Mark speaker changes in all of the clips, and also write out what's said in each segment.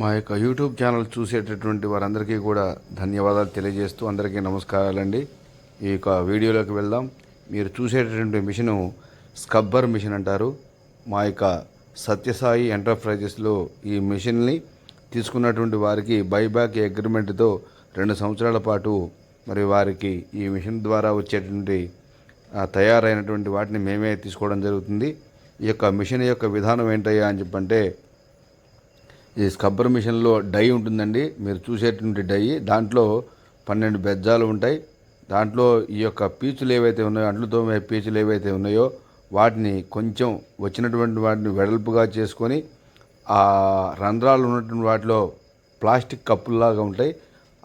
Speaker 1: మా యొక్క YouTube channel చూసేటటువంటి వారందరికీ కూడా ధన్యవాదాలు తెలియజేస్తూ అందరికీ నమస్కారాలండి. ఈ యొక్క వీడియోలోకి వెళ్దాం. మీరు చూసేటటువంటి మిషను స్కబ్బర్ మిషన్ అంటారు. మా యొక్క సత్యసాయి ఎంటర్ప్రైజెస్లో ఈ మిషన్ని తీసుకున్నటువంటి వారికి బైబ్యాక్ అగ్రిమెంట్తో రెండు సంవత్సరాల పాటు మరి వారికి ఈ మిషన్ ద్వారా వచ్చేటువంటి తయారైనటువంటి వాటిని మేమే తీసుకోవడం జరుగుతుంది. ఈ యొక్క మిషన్ యొక్క విధానం ఏంటయ్యా అని చెప్పంటే ఈ స్కబ్బర్ మిషన్లో డై ఉంటుందండి. మీరు చూసేటువంటి డై దాంట్లో పన్నెండు బెజ్జాలు ఉంటాయి. దాంట్లో ఈ యొక్క పీచులు ఏవైతే ఉన్నాయో అంట్లతో పీచులు ఏవైతే ఉన్నాయో వాటిని కొంచెం వచ్చినటువంటి వాటిని వెడల్పుగా చేసుకొని ఆ రంధ్రాలు ఉన్నటువంటి వాటిలో ప్లాస్టిక్ కప్పుల్లాగా ఉంటాయి.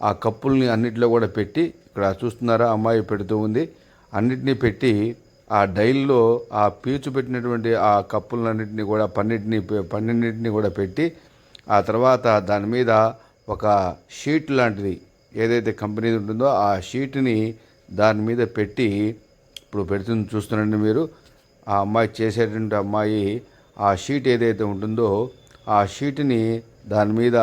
Speaker 1: ఆ కప్పుల్ని అన్నిటిలో కూడా పెట్టి ఇక్కడ చూస్తున్నారా అమ్మాయి పెడుతూ ఉంది. అన్నిటినీ పెట్టి ఆ డైల్లో ఆ పీచు పెట్టినటువంటి ఆ కప్పులన్నింటినీ కూడా పన్నెంటిని పన్నెండింటిని కూడా పెట్టి ఆ తర్వాత దాని మీద ఒక షీట్ లాంటిది ఏదైతే కంపెనీ ఉంటుందో ఆ షీట్ని దాని మీద పెట్టి ఇప్పుడు పెడుతుంది చూస్తున్నారండి మీరు ఆ అమ్మాయి చేసేటువంటి అమ్మాయి ఆ షీట్ ఏదైతే ఉంటుందో ఆ షీట్ని దాని మీద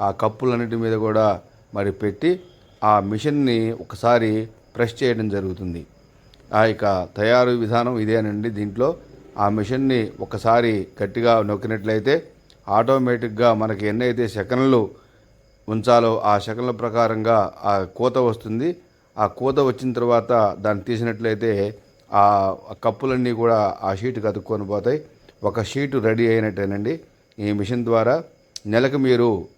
Speaker 1: ఆ కప్పులన్నిటి మీద కూడా మరి పెట్టి ఆ మిషన్ని ఒకసారి ప్రెస్ చేయడం జరుగుతుంది. ఆ యొక్క తయారు విధానం ఇదేనండి దీంట్లో. ఆ మిషన్ని ఒకసారి గట్టిగా నొక్కినట్లయితే ఆటోమేటిక్గా మనకి ఎన్నైతే సెకండ్లు ఉంచాలో ఆ సెకండ్ల ప్రకారంగా ఆ కోత వస్తుంది. ఆ కోత వచ్చిన తర్వాత దాన్ని తీసినట్లయితే ఆ కప్పులన్నీ కూడా ఆ షీట్కి అతుక్కొని పోతాయి. ఒక షీటు రెడీ అయినట్టేనండి. ఈ మిషన్ ద్వారా నెలకు మీరు